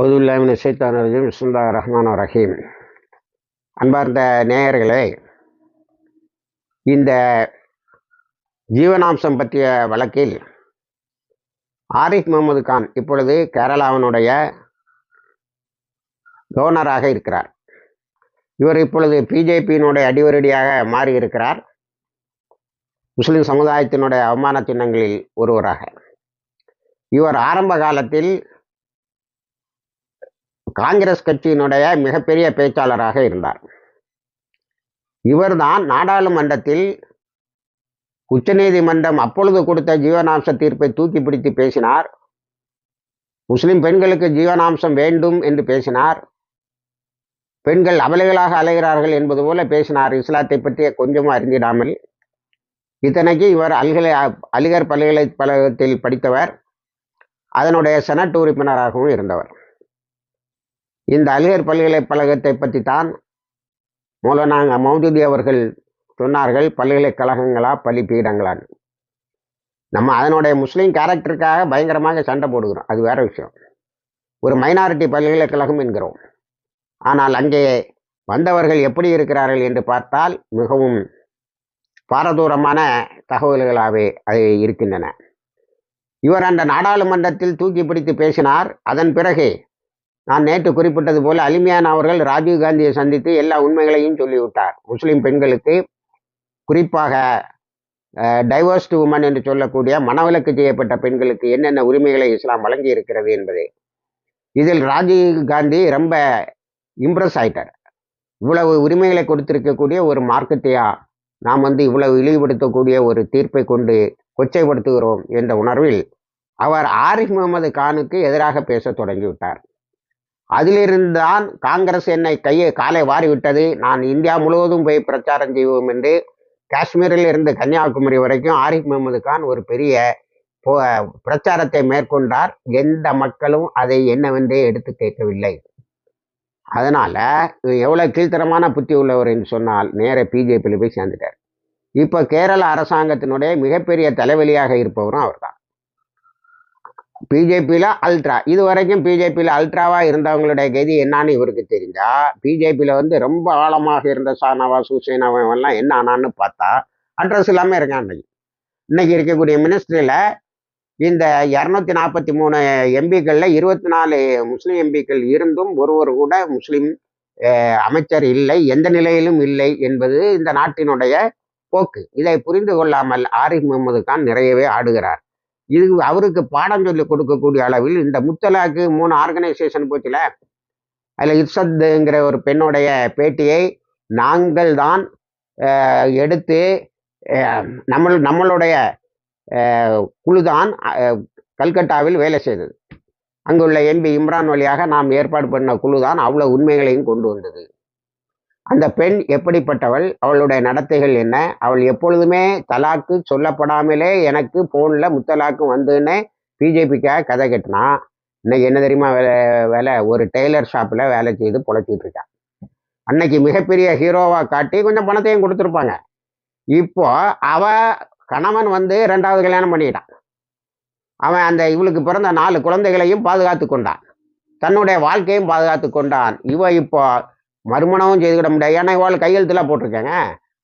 ஹவுதுல்லாமின் சைத்தான் ரஜீம். சுல்லா ரஹ்மான் ரஹீம். அன்பார்ந்த நேயர்களே இந்த ஜீவனாம்சம் பற்றிய வழக்கில் ஆரிஃப் முகமது கான் இப்பொழுது கேரளாவினுடைய கவர்னராக இருக்கிறார். இவர் இப்பொழுது பிஜேபியினுடைய அடிவரடியாக மாறி இருக்கிறார் முஸ்லிம் சமுதாயத்தினுடைய அவமான சின்னங்களில் ஒருவராக. இவர் ஆரம்ப காலத்தில் காங்கிரஸ் கட்சியினுடைய மிகப்பெரிய பேச்சாளராக இருந்தார். இவர்தான் நாடாளுமன்றத்தில் உச்சநீதிமன்றம் அப்பொழுது கொடுத்த ஜீவனாம்ச தீர்ப்பை தூக்கி பிடித்து பேசினார். முஸ்லிம் பெண்களுக்கு ஜீவனாம்சம் வேண்டும் என்று பேசினார். பெண்கள் அபலைகளாக அலைகிறார்கள் என்பது போல பேசினார். இஸ்லாத்தை பற்றிய கொஞ்சமும் அறிந்திடாமல். இத்தனைக்கு இவர் அல்கலை அலிகர் பல்கலைக்கழகத்தில் படித்தவர். அதனுடைய செனட் உறுப்பினராகவும் இருந்தவர். இந்த அலிகர் பல்கலைக்கழகத்தை பற்றி தான் மூலநாங்க மௌதூதி அவர்கள் சொன்னார்கள் பல்கலைக்கழகங்களா பள்ளிப்பீடங்களான்னு நம்ம அதனுடைய முஸ்லீம் கேரக்டருக்காக பயங்கரமாக சண்டை போடுகிறோம். அது வேற விஷயம். ஒரு மைனாரிட்டி பல்கலைக்கழகம் என்கிறோம். ஆனால் அங்கே வந்தவர்கள் எப்படி இருக்கிறார்கள் என்று பார்த்தால் மிகவும் பாரதூரமான தகவல்களாகவே அது இருக்கின்றன. இவர் அந்த நாடாளுமன்றத்தில் தூக்கி பிடித்து பேசினார். அதன் பிறகு நான் நேற்று குறிப்பிட்டது போல அலிமியான் அவர்கள் ராஜீவ் காந்தியை சந்தித்து எல்லா உண்மைகளையும் சொல்லிவிட்டார். முஸ்லிம் பெண்களுக்கு குறிப்பாக டைவர்ஸ்டு உமன் என்று சொல்லக்கூடிய மனவிலக்கு செய்யப்பட்ட பெண்களுக்கு என்னென்ன உரிமைகளை இஸ்லாம் வழங்கி இருக்கிறது என்பது. இதில் ராஜீவ் காந்தி ரொம்ப இம்ப்ரெஸ் ஆயிட்டார். இவ்வளவு உரிமைகளை கொடுத்திருக்கக்கூடிய ஒரு மார்க்கத்தையா நாம் வந்து இவ்வளவு இழிவுபடுத்தக்கூடிய ஒரு தீர்ப்பை கொண்டு கொச்சைப்படுத்துகிறோம் என்ற உணர்வில் அவர் ஆரிஃப் முகமது கானுக்கு எதிராக பேச தொடங்கிவிட்டார். அதிலிருந்துதான் காங்கிரஸ் என்னை கையை காலை வாரிவிட்டது. நான் இந்தியா முழுவதும் போய் பிரச்சாரம் செய்வோம் என்று காஷ்மீரில் இருந்து கன்னியாகுமரி வரைக்கும் ஆரிஃப் முகமது கான் ஒரு பெரிய பிரச்சாரத்தை மேற்கொண்டார். எந்த மக்களும் அதை என்னவென்றே எடுத்து கேட்கவில்லை. அதனால எவ்வளவு கீழ்த்தரமான புத்தி உள்ளவர் என்று சொன்னால் நேர பிஜேபியில் போய் சேர்ந்துட்டார். இப்போ கேரள அரசாங்கத்தினுடைய மிகப்பெரிய தலைவலியாக இருப்பவரும் அவர் பிஜேபியில் அல்ட்ரா இது வரைக்கும் பிஜேபியில் அல்ட்ராவாக இருந்தவங்களுடைய கதி என்னான்னு இவருக்கு தெரிஞ்சா பிஜேபியில் வந்து ரொம்ப ஆழமாக இருந்த ஷானவாஸ் ஹுசேன் அவன்லாம் என்ன ஆனான்னு பார்த்தா அட்ரஸ் இல்லாமல் இருக்கான் அன்னைக்கு. இன்னைக்கு இருக்கக்கூடிய மினிஸ்ட்ரியில் இந்த இரநூத்தி நாற்பத்தி மூணு எம்பிக்களில் இருபத்தி நாலு முஸ்லீம் எம்பிக்கள் இருந்தும் ஒருவர் கூட முஸ்லீம் அமைச்சர் இல்லை எந்த நிலையிலும் இல்லை என்பது இந்த நாட்டினுடைய போக்கு. இதை புரிந்து கொள்ளாமல் ஆரிஃப் முகமது கான் நிறையவே ஆடுகிறார். இது அவருக்கு பாடம் சொல்லி கொடுக்கக்கூடிய அளவில் இந்த முத்தலாக்கு மூணு ஆர்கனைசேஷன் போச்சுல. அதில் இர்சத்துங்கிற ஒரு பெண்ணுடைய பேட்டியை நாங்கள் தான் எடுத்து நம்ம நம்மளுடைய குழுதான் கல்கட்டாவில் வேலை செய்தது. அங்குள்ள எம்பி இம்ரான் வழியாக நாம் ஏற்பாடு பண்ண குழு தான் அவ்வளோ உண்மைகளையும் கொண்டு வந்தது. அந்த பெண் எப்படிப்பட்டவள்? அவளுடைய நடத்தைகள் என்ன? அவள் எப்பொழுதுமே தலாக்கு சொல்லப்படாமலே எனக்கு ஃபோனில் முத்தலாக்கு வந்துன்னு பிஜேபிக்காக கதை கட்டினா இன்னைக்கு என்ன தெரியுமா வேலை வேலை? ஒரு டெய்லர் ஷாப்பில் வேலை செய்து பொழைச்சிட்டு இருக்கான் அன்னைக்கு மிகப்பெரிய ஹீரோவாக காட்டி கொஞ்சம் பணத்தையும் கொடுத்துருப்பாங்க. இப்போ அவ கணவன் வந்து ரெண்டாவது கல்யாணம் பண்ணிட்டான் அவன் அந்த இவளுக்கு பிறந்த நாலு குழந்தைகளையும் பாதுகாத்து கொண்டான். தன்னுடைய வாழ்க்கையும் பாதுகாத்து கொண்டான். இவ இப்போ மறுமணமும் செய்து கொள்ள முடியாது. ஏன்னா இவாள் கையெழுத்துலாம் போட்டிருக்காங்க.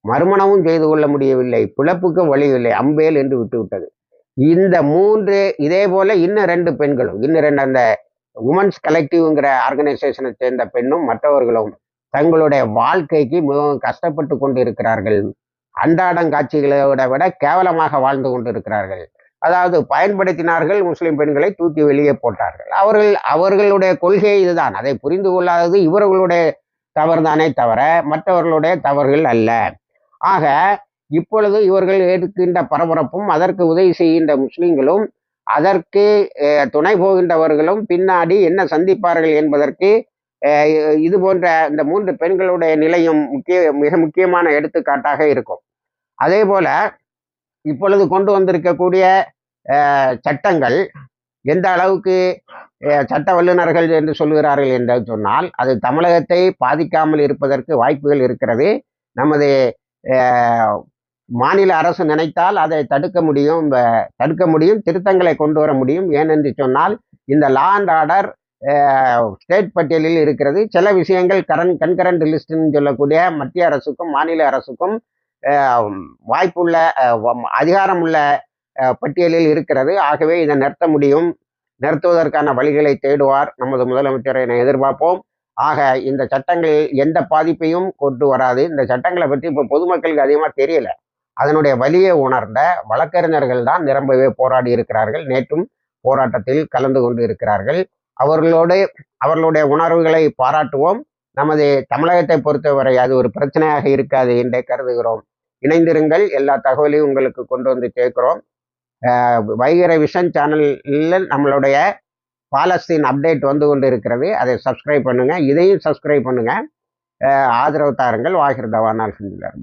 மறுமணமும் செய்து கொள்ள முடியவில்லை. பிழப்புக்கு வழி இல்லை அம்பேல் என்று விட்டு விட்டது இந்த மூன்று இதே போல இன்னும் ரெண்டு பெண்களும் இன்னும் ரெண்டு அந்த உமன்ஸ் கலெக்டிவ்ங்கிற ஆர்கனைசேஷனை சேர்ந்த பெண்ணும் மற்றவர்களும் தங்களுடைய வாழ்க்கைக்கு மிகவும் கஷ்டப்பட்டு கொண்டு இருக்கிறார்கள் அன்றாடம் காட்சிகளோட விட கேவலமாக வாழ்ந்து கொண்டு இருக்கிறார்கள் அதாவது பயன்படுத்தினார்கள் முஸ்லிம் பெண்களை தூக்கி வெளியே போட்டார்கள். அவர்கள் அவர்களுடைய கொள்கை இதுதான். அதை புரிந்து கொள்ளாதது இவர்களுடைய தவறுதானே தவிர மற்றவர்களுடைய தவறுகள் அல்ல. ஆக இப்பொழுது இவர்கள் எடுக்கின்ற பரபரப்பும் அதற்கு உதவி செய்கின்ற முஸ்லிம்களும் அதற்கு துணை போகின்றவர்களும் பின்னாடி என்ன சந்திப்பார்கள் என்பதற்கு இது போன்ற இந்த மூன்று பெண்களுடைய நிலையும் முக்கிய மிக முக்கியமான எடுத்துக்காட்டாக இருக்கும். அதே போல இப்பொழுது கொண்டு வந்திருக்கக்கூடிய சட்டங்கள் எந்த அளவுக்கு சட்ட வல்லுநர்கள் என்று சொல்கிறார்கள் என்று சொன்னால் அது தமிழகத்தை பாதிக்காமல் இருப்பதற்கு வாய்ப்புகள் இருக்கிறது. நமது மாநில அரசு நினைத்தால் அதை தடுக்க முடியும் தடுக்க முடியும் திருத்தங்களை கொண்டு வர முடியும். ஏனென்று சொன்னால் இந்த லா அண்ட் ஆர்டர் ஸ்டேட் பட்டியலில் இருக்கிறது. சில விஷயங்கள் கரண் கண்கரண்ட் லிஸ்ட்னு சொல்லக்கூடிய மத்திய அரசுக்கும் மாநில அரசுக்கும் வாய்ப்புள்ள அதிகாரமுள்ள பட்டியலில் இருக்கிறது. ஆகவே இதை நிறுத்த முடியும். நிறுத்துவதற்கான வழிகளை தேடுவார். நமது முதலமைச்சரை எதிர்பார்ப்போம். ஆக இந்த சட்டங்களில் எந்த பாதிப்பையும் கொண்டு வராது. இந்த சட்டங்களை பற்றி இப்போ பொதுமக்களுக்கு அதிகமாக தெரியல. அதனுடைய வலியை உணர்ந்த வழக்கறிஞர்கள் தான் நிரம்பவே போராடி இருக்கிறார்கள். நேற்றும் போராட்டத்தில் கலந்து கொண்டு இருக்கிறார்கள். அவர்களோடு அவர்களுடைய உணர்வுகளை பாராட்டுவோம். நமது தமிழகத்தை பொறுத்தவரை அது ஒரு பிரச்சனையாக இருக்காது என்றே கருதுகிறோம். இணைந்திருங்கள். எல்லா தகவலையும் உங்களுக்கு கொண்டு வந்து சேர்க்கிறோம். வைகரை விஷன் சேனலில் நம்மளுடைய பாலஸ்தீன் அப்டேட் வந்து கொண்டு இருக்கிறது அதை சப்ஸ்கிரைப் பண்ணுங்கள் இதையும் சப்ஸ்கிரைப் பண்ணுங்கள் ஆதரவு தாருங்கள். வாகிர் தவானால் செஞ்சுள்ளார்